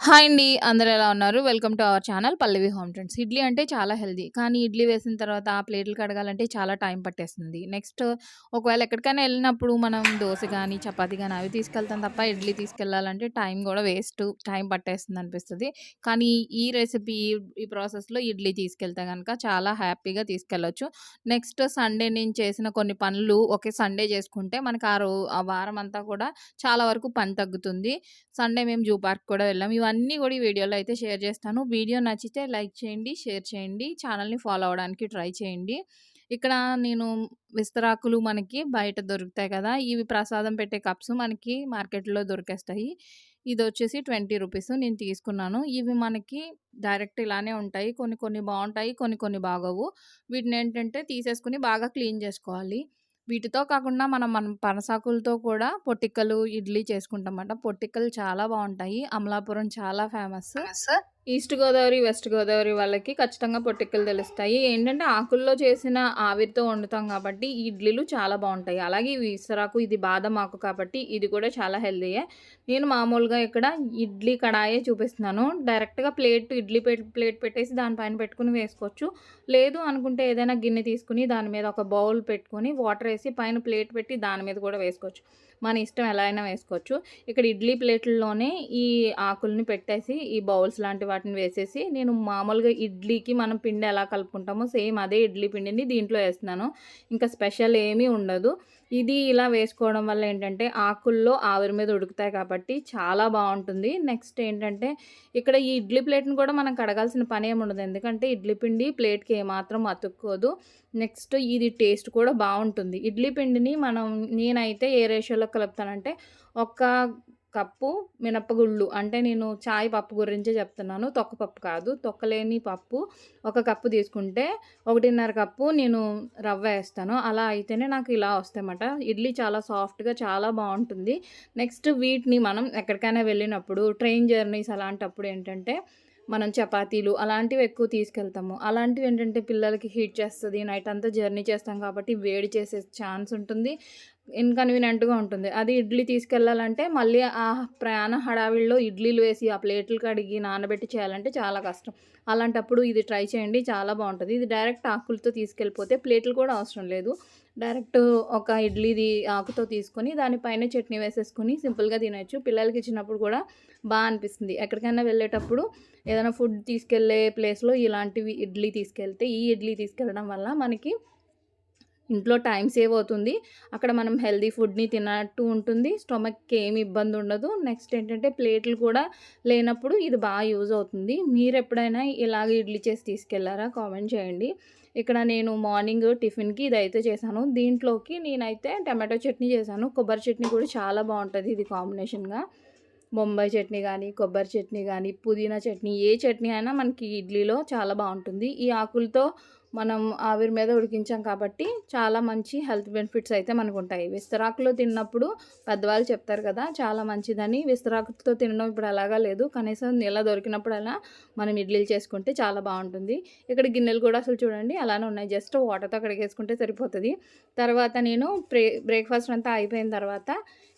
Hi అండి అందరూ ఎలా ఉన్నారు? Welcome to our channel Pallavi home trends idli అంటే చాలా హెల్దీ కానీ ఇడ్లీ వేసిన తర్వాత ఆ ప్లేట్లు కడగాలంటే చాలా టైం పట్టేస్తుంది. నెక్స్ట్ ఒకవేళ ఎక్కడికైనా వెళ్ళినప్పుడు మనం దోశ కానీ చపాతి కానీ అవి తీసుకెళ్తాం తప్ప ఇడ్లీ తీసుకెళ్ళాలంటే టైం కూడా వేస్ట్ టైం పట్టేస్తుంది అనిపిస్తుంది. కానీ ఈ రెసిపీ ఈ ప్రాసెస్లో ఇడ్లీ తీసుకెళ్తే కనుక చాలా హ్యాపీగా తీసుకెళ్ళొచ్చు. నెక్స్ట్ సండే నేను చేసిన కొన్ని పనులు ఒకే సండే చేసుకుంటే మనకు ఆ రో ఆ వారం అంతా కూడా చాలా వరకు పని తగ్గుతుంది. సండే మేము జూ పార్క్ కూడా వెళ్ళాం. ఇవన్నీ కూడా ఈ వీడియోలో అయితే షేర్ చేస్తాను. వీడియో నచ్చితే లైక్ చేయండి షేర్ చేయండి ఛానల్ని ఫాలో అవ్వడానికి ట్రై చేయండి. ఇక్కడ నేను విస్తరాకులు మనకి బయట దొరుకుతాయి కదా ఇవి ప్రసాదం పెట్టే కప్స్ మనకి మార్కెట్లో దొరికేస్తాయి. ఇది వచ్చేసి ట్వంటీ రూపీస్ నేను తీసుకున్నాను. ఇవి మనకి డైరెక్ట్ ఇలానే ఉంటాయి. కొన్ని కొన్ని బాగుంటాయి కొన్ని కొన్ని బాగోవు. వీటిని ఏంటంటే తీసేసుకుని బాగా క్లీన్ చేసుకోవాలి. వీటితో కాకుండా మనం మనం పనసాకులతో కూడా పొట్టిక్కలు ఇడ్లీ చేసుకుంటాం అన్నమాట. పొట్టిక్కలు చాలా బాగుంటాయి. అమలాపురం చాలా famous. East Godavari west Godavari వాళ్ళకి ఖచ్చితంగా పొట్టిక్కలు తెలుస్తాయి. ఏంటంటే ఆకుల్లో చేసిన ఆవిరితో వండుతాం కాబట్టి ఈ ఇడ్లీలు చాలా బాగుంటాయి. అలాగే ఇవి ఇసరాకు ఇది బాదం ఆకు కాబట్టి ఇది కూడా చాలా హెల్దీయే నేను మామూలుగా ఇక్కడ ఇడ్లీ కడాయే చూపిస్తున్నాను. డైరెక్ట్గా ప్లేట్ ఇడ్లీ ప్లేట్ పెట్టేసి దానిపైన పెట్టుకుని వేసుకోవచ్చు. లేదు అనుకుంటే ఏదైనా గిన్నె తీసుకుని దాని మీద ఒక బౌల్ పెట్టుకొని వాటర్ వేసి పైన ప్లేట్ పెట్టి దాని మీద కూడా వేసుకోవచ్చు. మన ఇష్టం ఎలా అయినా వేసుకోవచ్చు. ఇక్కడ ఇడ్లీ ప్లేట్లలోనే ఈ ఆకుల్ని పెట్టేసి ఈ బౌల్స్ లాంటి వాటిని వేసేసి నేను మామూలుగా ఇడ్లీకి మనం పిండి ఎలా కలుపుకుంటామో సేమ్ అదే ఇడ్లీ పిండిని దీంట్లో వేస్తున్నాను. ఇంకా స్పెషల్ ఏమీ ఉండదు. ఇది ఇలా వేసుకోవడం వల్ల ఏంటంటే ఆకుల్లో ఆవిరి మీద ఉడుకుతాయి కాబట్టి చాలా బాగుంటుంది. నెక్స్ట్ ఏంటంటే ఇక్కడ ఈ ఇడ్లీ ప్లేట్ని కూడా మనం కడగాల్సిన పని ఏమి ఉండదు. ఎందుకంటే ఇడ్లీ పిండి ప్లేట్కి ఏమాత్రం అతుక్కోదు. నెక్స్ట్ ఇది టేస్ట్ కూడా బాగుంటుంది. ఇడ్లీ పిండిని మనం నేనైతే ఏ రేషియోలో కలుపుతానంటే ఒక కప్పు మినపగుళ్ళు అంటే నేను చాయ్ పప్పు గురించే చెప్తున్నాను. తొక్క పప్పు కాదు. తొక్కలేని పప్పు. ఒక కప్పు తీసుకుంటే ఒకటిన్నర కప్పు నేను రవ్వ వేస్తాను. అలా అయితేనే నాకు ఇలా వస్తాయన్నమాట. ఇడ్లీ చాలా సాఫ్ట్గా చాలా బాగుంటుంది. నెక్స్ట్ వీటిని మనం ఎక్కడికైనా వెళ్ళినప్పుడు ట్రైన్ జర్నీస్ అలాంటప్పుడు ఏంటంటే మనం చపాతీలు అలాంటివి ఎక్కువ తీసుకెళ్తాము. అలాంటివి ఏంటంటే పిల్లలకి హీట్ చేస్తుంది నైట్ అంతా జర్నీ చేస్తాం కాబట్టి వేడి చేసే ఛాన్స్ ఉంటుంది ఇన్కన్వీనియంట్గా ఉంటుంది. అది ఇడ్లీ తీసుకెళ్ళాలంటే మళ్ళీ ఆ ప్రయాణ హడావిడిలో ఇడ్లీలు వేసి ఆ ప్లేట్లు కడిగి నానబెట్టి చేయాలంటే చాలా కష్టం. అలాంటప్పుడు ఇది ట్రై చేయండి చాలా బాగుంటుంది. ఇది డైరెక్ట్ ఆకులతో తీసుకెళ్ళిపోతే ప్లేట్లు కూడా అవసరం లేదు. డైరెక్ట్ ఒక ఇడ్లీది ఆకుతో తీసుకొని దానిపైన చట్నీ వేసేసుకొని సింపుల్గా తినచ్చు. పిల్లలకి ఇచ్చినప్పుడు కూడా బాగా అనిపిస్తుంది. ఎక్కడికైనా వెళ్ళేటప్పుడు ఏదైనా ఫుడ్ తీసుకెళ్ళే ప్లేస్లో ఇలాంటివి ఇడ్లీ తీసుకెళ్తే ఈ ఇడ్లీ తీసుకెళ్ళడం వల్ల మనకి ఇంట్లో టైం సేవ్ అవుతుంది. అక్కడ మనం హెల్దీ ఫుడ్ని తిన్నట్టు ఉంటుంది. స్టొమక్కి ఏమి ఇబ్బంది ఉండదు. నెక్స్ట్ ఏంటంటే ప్లేట్లు కూడా లేనప్పుడు ఇది బాగా యూజ్ అవుతుంది. మీరు ఎప్పుడైనా ఇలాగ ఇడ్లీ చేసి తీసుకెళ్ళారా? కామెంట్ చేయండి. ఇక్కడ నేను మార్నింగ్ టిఫిన్కి ఇదైతే చేశాను. దీంట్లోకి నేనైతే టమాటో చట్నీ చేశాను. కొబ్బరి చట్నీ కూడా చాలా బాగుంటుంది ఇది కాంబినేషన్గా. బొంబాయి చట్నీ కానీ కొబ్బరి చట్నీ కానీ పుదీనా చట్నీ ఏ చట్నీ అయినా మనకి ఇడ్లీలో చాలా బాగుంటుంది. ఈ ఆకులతో మనం ఆవిరి మీద ఉడికించాం కాబట్టి చాలా మంచి హెల్త్ బెనిఫిట్స్ అయితే మనకు ఉంటాయి విస్తరాకులో తిన్నప్పుడు పెద్దవాళ్ళు చెప్తారు కదా చాలా మంచిదని. విస్తరాకుతో తినడం ఇప్పుడు అలాగా లేదు. కనీసం నీళ్ళ దొరికినప్పుడల్లా మనం ఇడ్లీలు చేసుకుంటే చాలా బాగుంటుంది. ఇక్కడ గిన్నెలు కూడా అసలు చూడండి అలానే ఉన్నాయి. జస్ట్ వాటర్తో అక్కడికి వేసుకుంటే సరిపోతుంది. తర్వాత నేను బ్రే బ్రేక్ఫాస్ట్ అంతా అయిపోయిన తర్వాత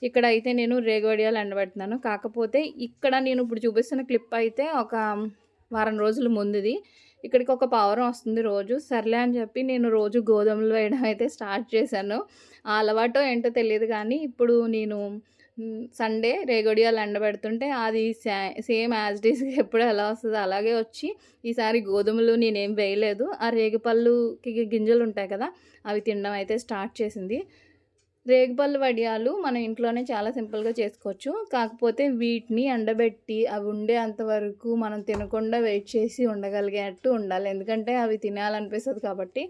ఇక్కడ అయితే నేను రేగోడియాలు ఎండబెడుతున్నాను. కాకపోతే ఇక్కడ నేను ఇప్పుడు చూపిస్తున్న క్లిప్ అయితే ఒక వారం రోజుల ముందుది. ఇక్కడికి ఒక పావురం వస్తుంది రోజు. సర్లే అని చెప్పి నేను రోజు గోధుమలు వేయడం అయితే స్టార్ట్ చేశాను. ఆ అలవాటు ఏంటో తెలియదు కానీ ఇప్పుడు నేను సండే రేగడియాలు ఎండబెడుతుంటే అది సేమ్ యాజ్ డీస్ ఎప్పుడు ఎలా వస్తుందో అలాగే వచ్చి ఈసారి గోధుమలు నేనేం వేయలేదు. ఆ రేగిపళ్ళుకి గింజలు ఉంటాయి కదా అవి తినడం అయితే స్టార్ట్ చేసింది. రేగుపళ్ళు వడియాలు మన ఇంట్లోనే చాలా సింపుల్గా చేసుకోవచ్చు. కాకపోతే వీటిని ఎండబెట్టి అవి ఉండే అంతవరకు మనం తినకుండా వెయిట్ చేసి ఉండగలిగేటట్టు ఉండాలి. ఎందుకంటే అవి తినాలనిపిస్తుంది కాబట్టి.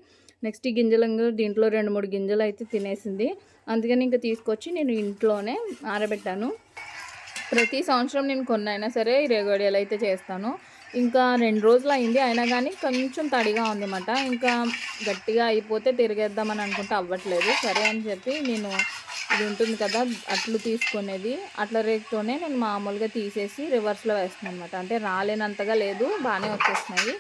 నెక్స్ట్ ఈ గింజలు దీంట్లో రెండు మూడు గింజలు అయితే తినేసింది. అందుకని ఇంకా తీసుకొచ్చి నేను ఇంట్లోనే ఆరబెట్టాను. ప్రతి సంవత్సరం నేను కొన్నైనా సరే ఈ రేగోడియాలు అయితే చేస్తాను. ఇంకా రెండు రోజులు అయింది అయినా కానీ కొంచెం తడిగా ఉందన్నమాట. ఇంకా గట్టిగా అయిపోతే తిరిగేద్దామని అనుకుంటే అవ్వట్లేదు. సరే అని చెప్పి నేను ఇది ఉంటుంది కదా అట్లు తీసుకునేది. అట్ల రేకుతోనే నేను మామూలుగా తీసేసి రివర్స్లో వేస్తున్నాను అనమాట అంటే రాలేనంతగా లేదు బాగానే వచ్చేస్తున్నాయి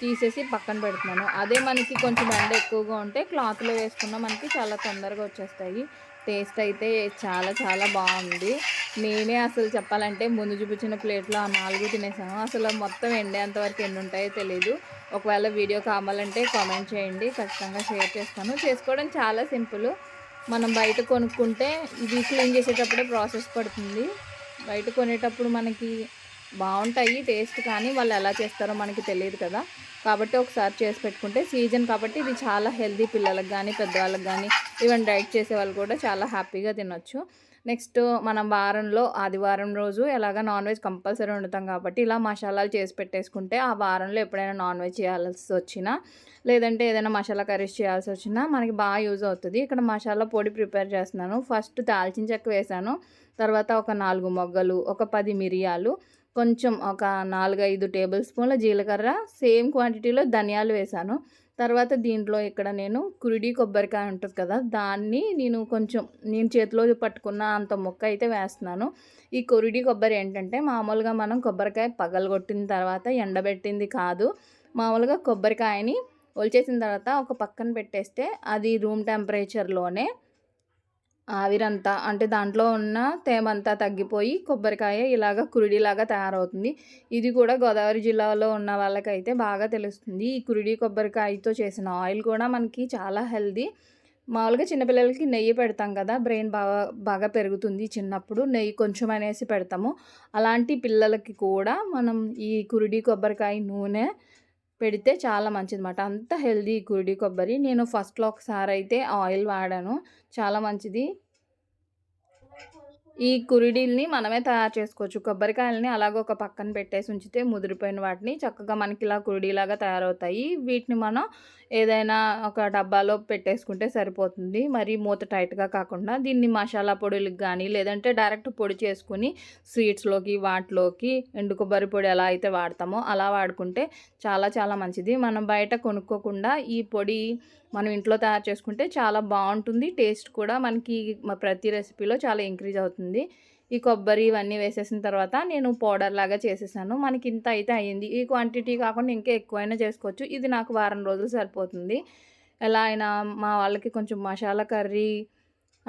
తీసేసి పక్కన పెడుతున్నాను. అదే మనకి కొంచెం ఎండ ఎక్కువగా ఉంటే క్లాత్లో వేసుకున్నా మనకి చాలా తొందరగా వచ్చేస్తాయి. టేస్ట్ అయితే చాలా చాలా బాగుంది. నేనే అసలు చెప్పాలంటే ముందు చూపించిన ప్లేట్లో ఆ నాలుగు తినేసాను. అసలు మొత్తం ఎండేంతవరకు ఎన్ని ఉంటాయో తెలియదు ఒకవేళ వీడియో కావాలంటే కామెంట్ చేయండి. ఖచ్చితంగా షేర్ చేస్తాను. చేసుకోవడం చాలా సింపుల్. మనం బయట కొనుక్కుంటే ఇది క్లీన్ చేసేటప్పుడే ప్రాసెస్ పడుతుంది. బయట కొనేటప్పుడు మనకి బాగుంటాయి టేస్ట్ కానీ వాళ్ళు ఎలా చేస్తారో మనకి తెలియదు కదా. కాబట్టి ఒకసారి చేసి పెట్టుకుంటే సీజన్ కాబట్టి ఇది చాలా హెల్దీ పిల్లలకు కానీ పెద్దవాళ్ళకి కానీ ఈవెన్ డైట్ చేసే వాళ్ళు కూడా చాలా హ్యాపీగా తినొచ్చు. నెక్స్ట్ మనం వారంలో ఆదివారం రోజు ఎలాగ నాన్ వెజ్ కంపల్సరీ వండుతాం కాబట్టి ఇలా మసాలాలు చేసి పెట్టేసుకుంటే ఆ వారంలో ఎప్పుడైనా నాన్ వెజ్ చేయాల్సి వచ్చినా లేదంటే ఏదైనా మసాలా కర్రీస్ చేయాల్సి వచ్చినా మనకి బాగా యూజ్ అవుతుంది. ఇక్కడ మసాలా పొడి ప్రిపేర్ చేస్తున్నాను. ఫస్ట్ దాల్చిన చెక్క వేసాను. తర్వాత ఒక నాలుగు మొగ్గలు ఒక పది మిరియాలు కొంచెం ఒక నాలుగైదు టేబుల్ స్పూన్ల జీలకర్ర సేమ్ క్వాంటిటీలో ధనియాలు వేసాను తర్వాత దీంట్లో ఇక్కడ నేను కురిడి కొబ్బరికాయ ఉంటుంది కదా దాన్ని నేను కొంచెం నేను చేతిలో పట్టుకున్న అంత మొక్క అయితే వేస్తున్నాను. ఈ కురిడి కొబ్బరి ఏంటంటే మామూలుగా మనం కొబ్బరికాయ పగలగొట్టిన తర్వాత ఎండబెట్టింది కాదు. మామూలుగా కొబ్బరికాయని ఒలిచేసిన తర్వాత ఒక పక్కన పెట్టేస్తే అది రూమ్ టెంపరేచర్లోనే ఆవిరంతా అంటే దాంట్లో ఉన్న తేమంతా తగ్గిపోయి కొబ్బరికాయ ఇలాగ కురిడిలాగా తయారవుతుంది. ఇది కూడా గోదావరి జిల్లాలో ఉన్న వాళ్ళకైతే బాగా తెలుస్తుంది. ఈ కురిడి కొబ్బరికాయతో చేసిన ఆయిల్ కూడా మనకి చాలా హెల్దీ. మామూలుగా చిన్నపిల్లలకి నెయ్యి పెడతాం కదా బ్రెయిన్ బాగా బాగా పెరుగుతుంది చిన్నప్పుడు నెయ్యి కొంచెం అనేసి పెడతాము. అలాంటి పిల్లలకి కూడా మనం ఈ కురిడి కొబ్బరికాయ నూనె పెడితే చాలా మంచిది అనమాట అంత హెల్దీ గుడి కొబ్బరి. నేను ఫస్ట్లో ఒకసారి అయితే ఆయిల్ వాడాను. చాలా మంచిది. ఈ కురిడీల్ని మనమే తయారు చేసుకోవచ్చు. కొబ్బరికాయలని అలాగే ఒక పక్కన పెట్టేసి ఉంచితే ముదిరిపోయిన వాటిని చక్కగా మనకి ఇలా కురిడీలాగా తయారవుతాయి. వీటిని మనం ఏదైనా ఒక డబ్బాలో పెట్టేసుకుంటే సరిపోతుంది. మరి మూత టైట్గా కాకుండా దీన్ని మసాలా పొడులకు కానీ లేదంటే డైరెక్ట్ పొడి చేసుకుని స్వీట్స్లోకి వాటిలోకి ఎండు కొబ్బరి పొడి ఎలా అయితే వాడతామో అలా వాడుకుంటే చాలా చాలా మంచిది. మనం బయట కొనుక్కోకుండా ఈ పొడి మనం ఇంట్లో తయారు చేసుకుంటే చాలా బాగుంటుంది. టేస్ట్ కూడా మనకి ప్రతి రెసిపీలో చాలా ఇంక్రీజ్ అవుతుంది. ఈ కొబ్బరి ఇవన్నీ వేసేసిన తర్వాత నేను పౌడర్ లాగా చేసేసాను. మనకి ఇంత అయితే అయ్యింది. ఈ క్వాంటిటీ కాకుండా ఇంకా ఎక్కువైనా చేసుకోవచ్చు. ఇది నాకు వారం రోజులు సరిపోతుంది. ఎలా అయినా మా వాళ్ళకి కొంచెం మసాలా కర్రీ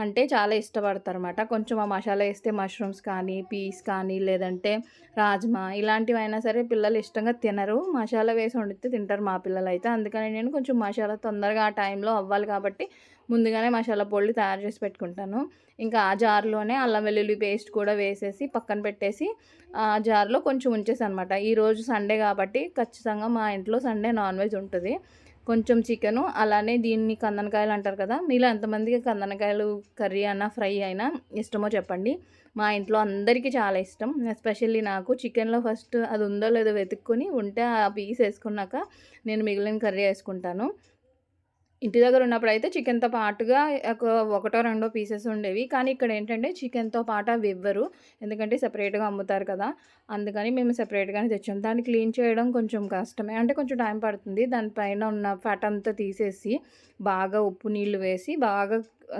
అంటే చాలా ఇష్టపడతారు అనమాట కొంచెం ఆ మసాలా వేస్తే మష్రూమ్స్ కానీ పీస్ కానీ లేదంటే రాజ్మా ఇలాంటివైనా సరే పిల్లలు ఇష్టంగా తినరు. మసాలా వేసి వండితే తింటారు మా పిల్లలు అయితే అందుకని నేను కొంచెం మసాలా తొందరగా ఆ టైంలో అవ్వాలి కాబట్టి ముందుగానే మసాలా పొడి తయారు చేసి పెట్టుకుంటాను. ఇంకా ఆ జార్లోనే అల్లం వెల్లుల్లి పేస్ట్ కూడా వేసేసి పక్కన పెట్టేసి ఆ జార్లో కొంచెం ఉంచేసి అనమాట ఈరోజు సండే కాబట్టి ఖచ్చితంగా మా ఇంట్లో సండే నాన్ వెజ్ ఉంటుంది. కొంచెం చికెను అలానే దీన్ని కందనకాయలు అంటారు కదా. మీలో ఎంతమందికి కందనకాయలు కర్రీ అయినా ఫ్రై అయినా ఇష్టమో చెప్పండి. మా ఇంట్లో అందరికీ చాలా ఇష్టం. ఎస్పెషల్లీ నాకు చికెన్లో ఫస్ట్ అది ఉందో లేదో వెతుక్కొని ఉంటే ఆ పీస్ వేసుకున్నాక నేను మిగిలిన కర్రీ వేసుకుంటాను. ఇంటి దగ్గర ఉన్నప్పుడు అయితే చికెన్తో పాటుగా ఒక ఒకటో రెండో పీసెస్ ఉండేవి. కానీ ఇక్కడ ఏంటంటే చికెన్తో పాటు అవి ఇవ్వరు. ఎందుకంటే సెపరేట్గా అమ్ముతారు కదా. అందుకని మేము సెపరేట్గానే తెచ్చాం. దాన్ని క్లీన్ చేయడం కొంచెం కష్టమే. అంటే కొంచెం టైం పడుతుంది. దానిపైన ఉన్న ఫ్యాట్ అంతా తీసేసి బాగా ఉప్పు నీళ్ళు వేసి బాగా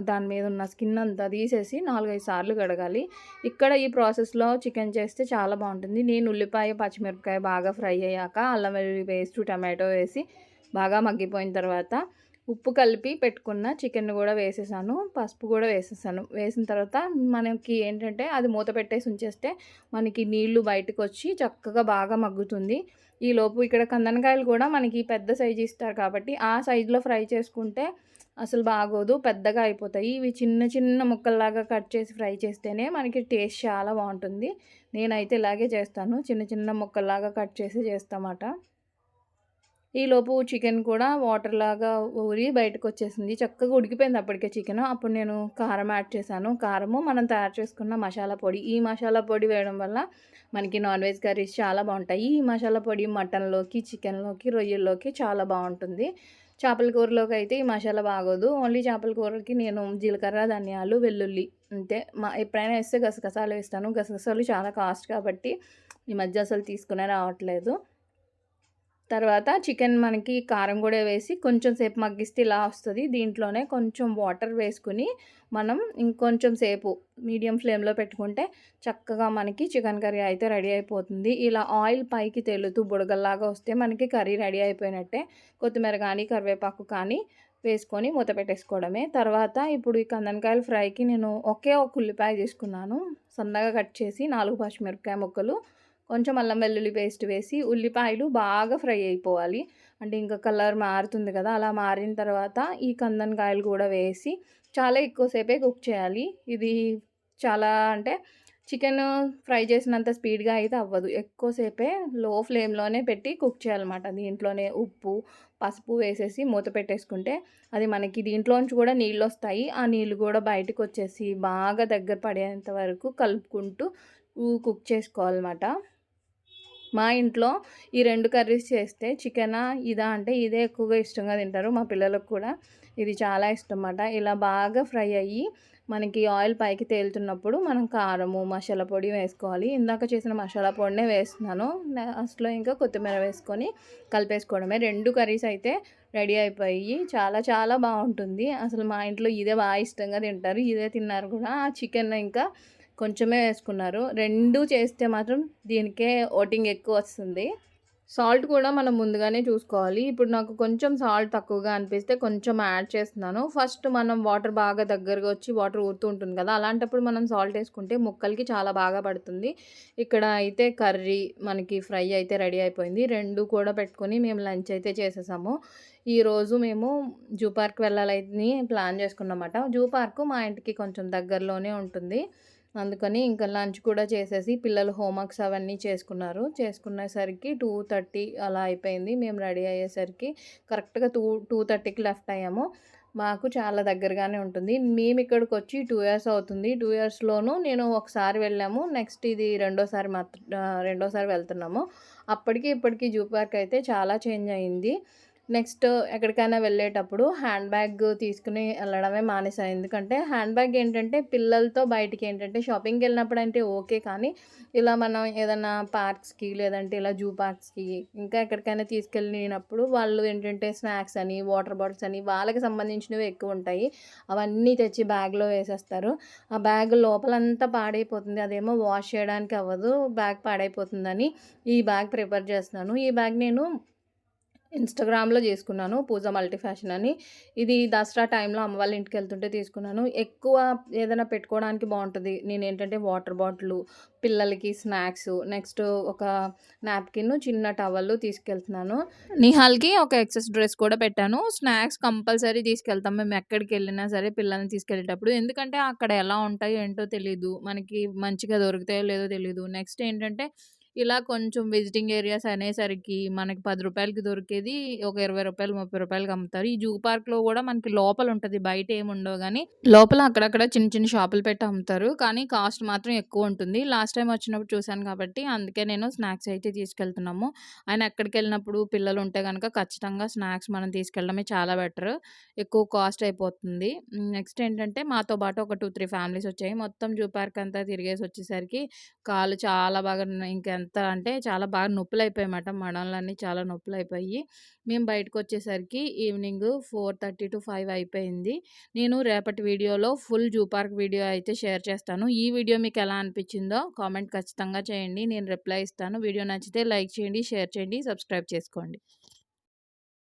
దాని మీద ఉన్న స్కిన్ అంతా తీసేసి నాలుగైదు సార్లు కడగాలి. ఇక్కడ ఈ ప్రాసెస్లో చికెన్ చేస్తే చాలా బాగుంటుంది. నేను ఉల్లిపాయ పచ్చిమిరపకాయ బాగా ఫ్రై అయ్యాక అల్లం వెల్లుల్లి పేస్ట్ టమాటో వేసి బాగా మగ్గిపోయిన తర్వాత ఉప్పు కలిపి పెట్టుకున్న చికెన్ కూడా వేసేసాను పసుపు కూడా వేసేసాను. వేసిన తర్వాత మనకి ఏంటంటే అది మూత పెట్టేసి ఉంచేస్తే మనకి నీళ్ళు బయటకు వచ్చి చక్కగా బాగా మగ్గుతుంది. ఈ లోపు ఇక్కడ కందనకాయలు కూడా మనకి పెద్ద సైజు ఇస్తారు కాబట్టి ఆ సైజులో ఫ్రై చేసుకుంటే అసలు బాగోదు పెద్దగా అయిపోతాయి. ఇవి చిన్న చిన్న ముక్కల్లాగా కట్ చేసి ఫ్రై చేస్తేనే మనకి టేస్ట్ చాలా బాగుంటుంది. నేనైతే ఇలాగే చేస్తాను చిన్న చిన్న ముక్కల్లాగా కట్ చేసి చేస్తామాట. ఈలోపు చికెన్ కూడా వాటర్ లాగా ఊరి బయటకు వచ్చేసింది. చక్కగా ఉడికిపోయింది అప్పటికే చికెన్ అప్పుడు నేను కారం యాడ్ చేశాను. కారము మనం తయారు చేసుకున్న మసాలా పొడి. ఈ మసాలా పొడి వేయడం వల్ల మనకి నాన్ వెజ్ కర్రీస్ చాలా బాగుంటాయి. ఈ మసాలా పొడి మటన్లోకి చికెన్లోకి రొయ్యల్లోకి చాలా బాగుంటుంది. చేపల కూరలోకి అయితే ఈ మసాలా బాగోదు. ఓన్లీ చేపల కూరకి నేను జీలకర్ర ధనియాలు వెల్లుల్లి అంతే. మా ఎప్పుడైనా వేస్తే గసగసాలు వేస్తాను. గసగసాలు చాలా కాస్ట్ కాబట్టి ఈ మధ్య అసలు తీసుకునే రావట్లేదు. తర్వాత చికెన్ మనకి కారం కూడా వేసి కొంచెం సేపు మగ్గిస్తే ఇలా వస్తుంది. దీంట్లోనే కొంచెం వాటర్ వేసుకుని మనం ఇంకొంచెం సేపు మీడియం ఫ్లేమ్లో పెట్టుకుంటే చక్కగా మనకి చికెన్ కర్రీ అయితే రెడీ అయిపోతుంది. ఇలా ఆయిల్ పైకి తేలుతూ బుడగల్లాగా వస్తే మనకి కర్రీ రెడీ అయిపోయినట్టే కొత్తిమీర కానీ కరివేపాకు కానీ వేసుకొని మూత పెట్టేసుకోవడమే. తర్వాత ఇప్పుడు ఈ కందనకాయల ఫ్రైకి నేను ఒకే ఒక ఉల్లిపాయ తీసుకున్నాను. సన్నగా కట్ చేసి నాలుగు పచ్చిమిరపకాయ ముక్కలు కొంచెం అల్లం వెల్లుల్లి పేస్ట్ వేసి ఉల్లిపాయలు బాగా ఫ్రై అయిపోవాలి. అంటే ఇంకా కలర్ మారుతుంది కదా అలా మారిన తర్వాత ఈ కందనకాయలు కూడా వేసి చాలా ఎక్కువసేపే కుక్ చేయాలి. ఇది చాలా అంటే చికెన్ ఫ్రై చేసినంత స్పీడ్గా అయితే అవ్వదు. ఎక్కువసేపే లో ఫ్లేమ్లోనే పెట్టి కుక్ చేయాలన్నమాట. దీంట్లోనే ఉప్పు పసుపు వేసేసి మూత పెట్టేసుకుంటే అది మనకి దీంట్లోంచి కూడా నీళ్ళు వస్తాయి. ఆ నీళ్ళు కూడా బయటకు వచ్చేసి బాగా దగ్గర పడేంత వరకు కలుపుకుంటూ కుక్ చేసుకోవాలన్నమాట. మా ఇంట్లో ఈ రెండు కర్రీస్ చేస్తే చికెనా ఇదా అంటే ఇదే ఎక్కువగా ఇష్టంగా తింటారు మా పిల్లలకు కూడా. ఇది చాలా ఇష్టం అన్నమాట ఇలా బాగా ఫ్రై అయ్యి మనకి ఆయిల్ పైకి తేలుతున్నప్పుడు మనం కారము మసాలా పొడి వేసుకోవాలి. ఇందాక చేసిన మసాలా పొడినే వేస్తున్నాను. లాస్ట్లో ఇంకా కొత్తిమీర వేసుకొని కలిపేసుకోవడమే. రెండు కర్రీస్ అయితే రెడీ అయిపోయి చాలా చాలా బాగుంటుంది. అసలు మా ఇంట్లో ఇదే బాగా ఇష్టంగా తింటారు. ఇదే తిన్నారు కూడా. ఆ చికెన్ ఇంకా కొంచెమే వేసుకున్నారు. రెండు చేస్తే మాత్రం దీనికే ఓటింగ్ ఎక్కువ వస్తుంది. సాల్ట్ కూడా మనం ముందుగానే చూసుకోవాలి. ఇప్పుడు నాకు కొంచెం సాల్ట్ తక్కువగా అనిపిస్తే కొంచెం యాడ్ చేస్తున్నాను. ఫస్ట్ మనం వాటర్ బాగా దగ్గరగా వచ్చి వాటర్ ఊరుతూ ఉంటుంది కదా అలాంటప్పుడు మనం సాల్ట్ వేసుకుంటే ముక్కలకి చాలా బాగా పడుతుంది. ఇక్కడ అయితే కర్రీ మనకి ఫ్రై అయితే రెడీ అయిపోయింది. రెండు కూడా పెట్టుకొని మేము లంచ్ అయితే చేసేసాము. ఈరోజు మేము జూ పార్క్ వెళ్ళాలని ప్లాన్ చేసుకున్నమాట జూ పార్క్ మా ఇంటికి కొంచెం దగ్గరలోనే ఉంటుంది. అందుకని ఇంకా లంచ్ కూడా చేసేసి పిల్లలు హోంవర్క్స్ అవన్నీ చేసుకున్నారు. చేసుకునేసరికి టూ థర్టీ అలా అయిపోయింది. మేము రెడీ అయ్యేసరికి కరెక్ట్గా టూ టూ థర్టీకి లెఫ్ట్ అయ్యాము. మాకు చాలా దగ్గరగానే ఉంటుంది. మేము ఇక్కడికి వచ్చి టూ ఇయర్స్ అవుతుంది. టూ ఇయర్స్లోనూ నేను ఒకసారి వెళ్ళాము. నెక్స్ట్ ఇది రెండోసారి మాత్రం రెండోసారి వెళ్తున్నాము. అప్పటికి ఇప్పటికి జూ పార్క్ అయితే చాలా చేంజ్ అయింది. నెక్స్ట్ ఎక్కడికైనా వెళ్ళేటప్పుడు హ్యాండ్ బ్యాగ్ తీసుకుని వెళ్ళడమే మానేసాను ఎందుకంటే హ్యాండ్ బ్యాగ్ ఏంటంటే పిల్లలతో బయటికి ఏంటంటే షాపింగ్కి వెళ్ళినప్పుడు అంటే ఓకే కానీ ఇలా మనం ఏదైనా పార్క్స్కి లేదంటే ఇలా జూ పార్క్స్కి ఇంకా ఎక్కడికైనా తీసుకెళ్ళినప్పుడు వాళ్ళు ఏంటంటే స్నాక్స్ అని వాటర్ బాటిల్స్ అని వాళ్ళకి సంబంధించినవి ఎక్కువ ఉంటాయి. అవన్నీ తెచ్చి బ్యాగ్లో వేసేస్తారు. ఆ బ్యాగ్ లోపలంతా పాడైపోతుంది. అదేమో వాష్ చేయడానికి అవ్వదు. బ్యాగ్ పాడైపోతుందని ఈ బ్యాగ్ ప్రిపేర్ చేస్తున్నాను. ఈ బ్యాగ్ నేను ఇన్స్టాగ్రామ్లో చేసుకున్నాను. పూజ మల్టీ ఫ్యాషన్ అని. ఇది దసరా టైంలో అమ్మ వాళ్ళ ఇంటికి వెళ్తుంటే తీసుకున్నాను. ఎక్కువ ఏదైనా పెట్టుకోవడానికి బాగుంటుంది. నేను ఏంటంటే వాటర్ బాటిల్ పిల్లలకి స్నాక్స్ నెక్స్ట్ ఒక నాప్కిన్ చిన్న టవల్ తీసుకెళ్తున్నాను. నిహాల్కి ఒక ఎక్సెస్ డ్రెస్ కూడా పెట్టాను. స్నాక్స్ కంపల్సరీ తీసుకెళ్తాం. మేము ఎక్కడికి వెళ్ళినా సరే పిల్లల్ని తీసుకెళ్ళేటప్పుడు. ఎందుకంటే అక్కడ ఎలా ఉంటాయో ఏంటో తెలియదు మనకి మంచిగా దొరుకుతాయో లేదో తెలియదు నెక్స్ట్ ఏంటంటే ఇలా కొంచెం విజిటింగ్ ఏరియాస్ అనేసరికి మనకి పది రూపాయలకి దొరికేది ఒక ఇరవై రూపాయలు ముప్పై రూపాయలకి అమ్ముతారు. ఈ జూ పార్క్లో కూడా మనకి లోపల ఉంటుంది బయట ఏమి ఉండవు కానీ లోపల అక్కడక్కడ చిన్న చిన్న షాపులు పెట్టి అమ్ముతారు. కానీ కాస్ట్ మాత్రం ఎక్కువ ఉంటుంది. లాస్ట్ టైం వచ్చినప్పుడు చూశాను కాబట్టి అందుకే నేను స్నాక్స్ అయితే తీసుకెళ్తున్నాము. ఆయన ఎక్కడికి వెళ్ళినప్పుడు పిల్లలు ఉంటే కనుక ఖచ్చితంగా స్నాక్స్ మనం తీసుకెళ్ళడమే చాలా బెటర్. ఎక్కువ కాస్ట్ అయిపోతుంది. నెక్స్ట్ ఏంటంటే మాతో పాటు ఒక టూ త్రీ ఫ్యామిలీస్ వచ్చాయి. మొత్తం జూ పార్క్ అంతా తిరిగేసి వచ్చేసరికి కాళ్ళు చాలా బాగా ఇంకా ఎంత అంటే చాలా బాగా నొప్పులు అయిపోయాయన్నమాట మడంలన్నీ చాలా నొప్పులు అయిపోయి మేము బయటకు వచ్చేసరికి evening four thirty to five అయిపోయింది. నేను రేపటి వీడియోలో ఫుల్ జూ పార్క్ వీడియో అయితే షేర్ చేస్తాను. ఈ వీడియో మీకు ఎలా అనిపించిందో కామెంట్ ఖచ్చితంగా చేయండి. నేను రిప్లై ఇస్తాను. వీడియో నచ్చితే లైక్ చేయండి షేర్ చేయండి సబ్స్క్రైబ్ చేసుకోండి.